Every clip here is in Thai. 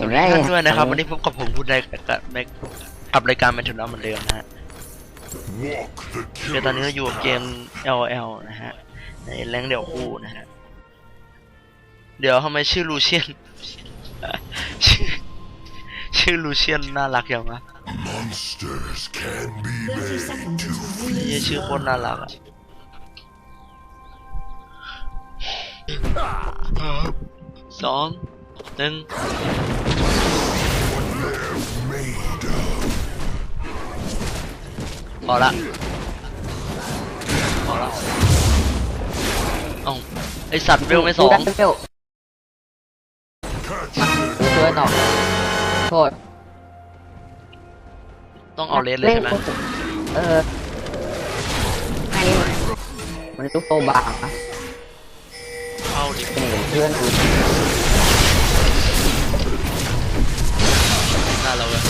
สวัสดีท่านด้วยนะครับวันนี้พบกับผมคุณไดกับในกับรายการเป็นทุนเอาเหมือนเดิมนะฮะ Walk the เดี๋ยวตอนนี้ killer's เราอยู่กับเกม LL นะฮะในแรงเดี่ยวคู่นะฮะเดี๋ยวทำไมชื่อลูเชียนชื่อชื่อลูเชียนน่ารักอย่างวะ monsters can be made to นี่ชื่อโคตรน่ารักอะสองหนึ่ง made of. พอละพอละเอ้าไอสัตว์เวลไม่สองดูด้เวล Catch ดูช่วยต่อโทษต้องเอาเลสเลยใช่ไหมเออไอ้นี่มันลูกโตบางนะเข้าดิเป็นอย่างเพื่อนดู หน้าเราเลย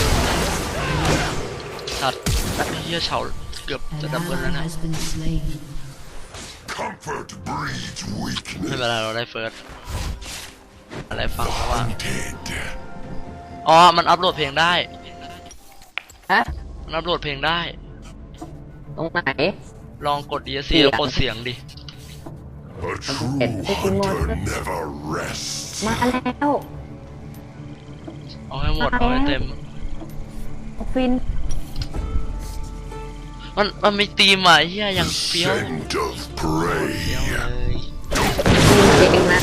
สัตว์เฮียเฉาเกือบจะดับเบิลแล้วนะ has been slain. comfort breeds ไม่ weakness. เป็นไรเราได้เฟิร์สอะไรฟังเพราะว่า Dead. อ๋อ มันอัพโหลดเพลงได้ ฮะ มันอัพโหลดเพลงได้ ตรงไหน ลองกด DSC แล้วกดเสียงดิ A true hunter never rests. มาแล้ว เอาให้หมดเอาให้เต็ม ฟิน มันมันมีตีมอะเฮียยังเฟี้ยว Scent of เฟี้ยว prey. เลยฟินเพลงนะ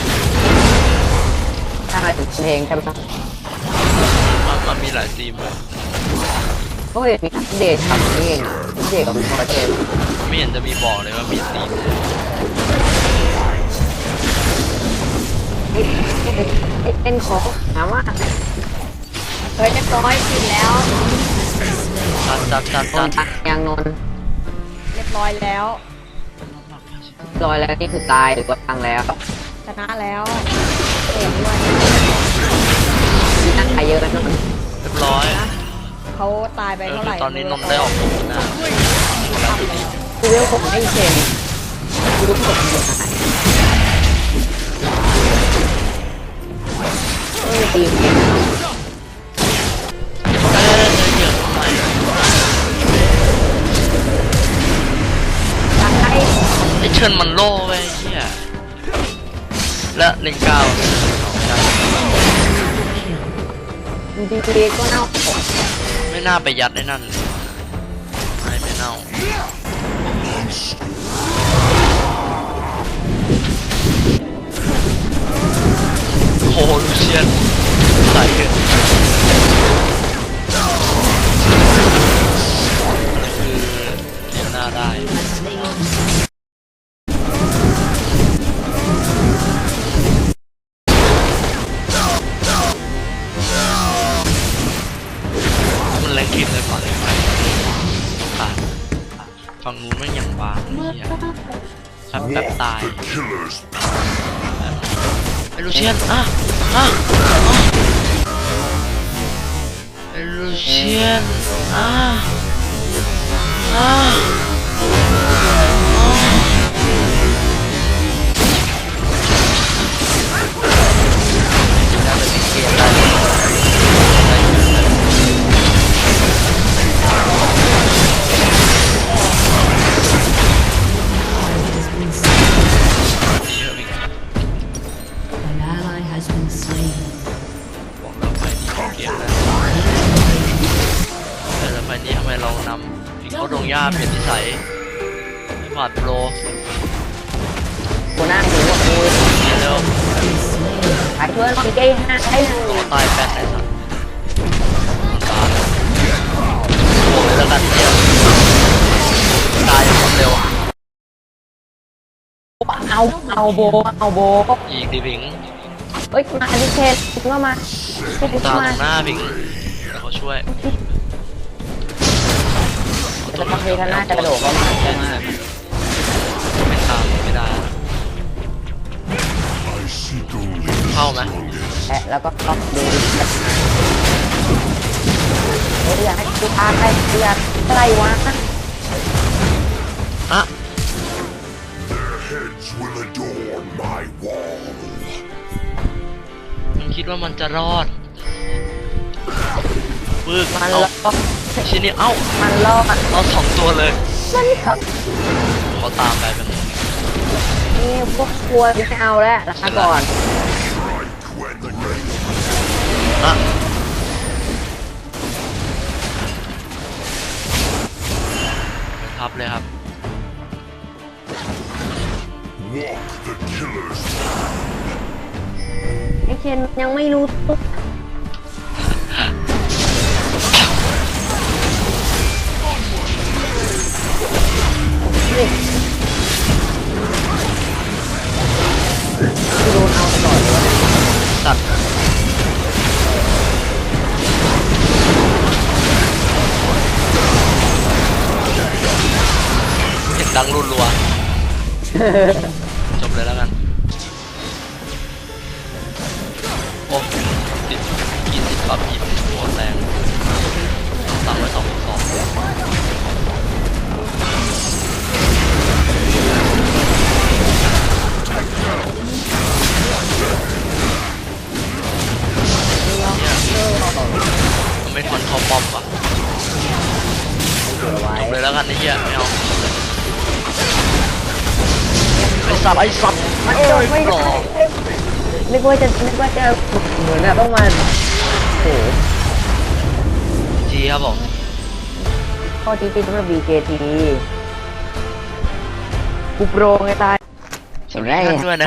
ถ้าไปถึงเพลงใช่ไหมมันมันมีหลายตีมเลยโอ้ยมีอัปเดตทำนี่เองอัปเดตกับคอร์เจนไม่เห็นจะมีบอกเลยว่ามีตีมเป็นของถามว่า เฮ้ยเรียบร้อยปิดแล้วจัดจัดจัดนจันดตักยังนนเรียบร้อยแล้ว ลอยแล้วนี่คือตายหรือว่าพังแล้วชนะแล้วเก่งด้วยมีตั้งตายเยอะแล้วนนเรียบร้อยเขาตายไปเออเท่าไหร่ตอนนี้นมได้ออกผมนะคือเรื่องผมไม่เชนคือรู้สึกอยู่ไหนไม่ตีเก่งได้ อเชิญมันโล่เว้ยเฮียและเลนเก้าดีดีก็เน่าไม่น่าไปยัดไอ้นั่นเลยไม่ไม่เน่าโอ้โหลูเชียน ฝั่งนู้นไม่งยังบางเลยเหี้ยครับแบบตาย The killer's ไอลูเชียนอะอะอะไอลูเชียนอะอะ has been slain. บอกแล้วไฟนี้เกมนะแต่ไฟนี้ทำไมเรานำพิงโกดงย่าเปลี่ยนนิสัยไม่ผ่านโปรหัวหน้าถึงว่าโอ้ยเร็วขายเพื่อนมีเก้ห้าให้เลยตายแปดไหนสัตว์ตายโอ้ยแล้วกันเนี่ยตายอย่างรวดเร็วเอาเอาโบเอาโบ อีกดิพิง เอ้ยมาดิเชนก็มาเชนตาก็มมาหน้าพิงเดี๋ยวเขาช่วยจะต้องเพลงหน้าจะกระโดดเข้ามาเข้ามาไม่ตามไม่ได้ I seek only the How, man? strongest. และแล้วก็ต้องดูเฮ้ยอยากให้ดูอาใครอยากอะไรวะอะ Their heads will adorn my wall. มันคิดว่ามันจะรอดปึกมันเอารอดชิ้นนี้เอ้ามันรอดเราสองตัวเลยมันครับเขาตามไปเป็นงนี่พวกกลัวไม่เอาแล้วลาก่อน When ready. อะไปพับเลยครับ Walk the killer's ไอ เคนยังไม่รู้ตัวสัตว์เสียงดังรัวๆจบเลยแล้วกัน โอ้ติดกินติดปั๊บหยิบโคตรแรงสั่งไว้สองสองไม่ทอนเขาป้อมปะเผื่อไว้จบเลยแล้วกันไอ้เหี้ยไม่เอาไอ้สัตว์ไอ้สัตว์มันจบไม่หลอได้ นึกว่าจะนึกว่าจะเหมือนแบบต้องมาโอ้โหจีครับผมข้อที่เป็นสำหรับ BKT กูโปรไงตายสวัสดีท่านด้วยนะ